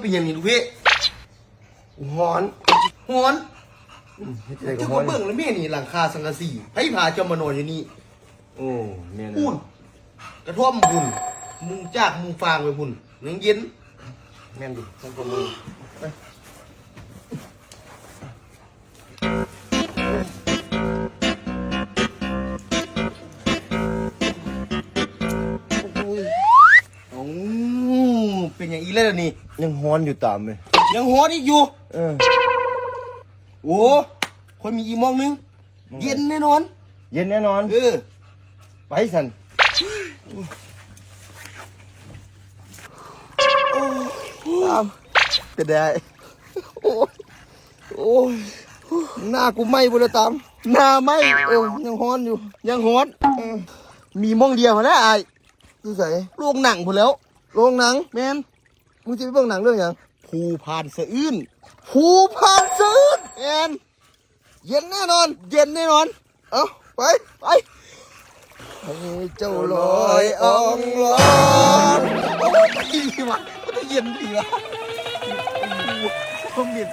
เป็นอย่างนี้ลูกพี่ฮ้อนหอนเฮ็ดจังไดก็เจ้าฮ้ก็อนเบิ่งแล้วแม่นี่หลังคาสังกะสีให้พาเจ้ามานอนอยู่นี่โอ้แม่นพุ่นกระท่อมพุ่นมุงจากมุงฟางไปพุ่นยังเย็นแม่นดิต้องคนมือไป เป็นอย่างอีแล้วนี่ยังฮ้อนอยู่ตามเลยยังหอนอีกอยู่ เออโอ้คนมีอีกมองนึง เย็นแน่นอน เย็นแน่นอน เออ ไปสันตามเป็นได้ โอ้ยโอ้ยหน้ากูไหม้บุรตาม หน้าไหม้เออยังฮ้อนอยู่ ยังฮ้อนเออมีมองเดียวพอแล้วไอ้ดูใส่โรงหนังพอแล้ว โรงหนังแมนมึงจะไปเบิ่งหนังเรื่องหยังภูพานสะอื้นภูพานซื้อแมนเย็นแน่นอน เย็นแน่นอน เอ้าไปไปให้เจ้าลอยอ่องลอยโอ้ยดีว่ะมันจะเย็นดีว่ะโอ้โหผมเย็น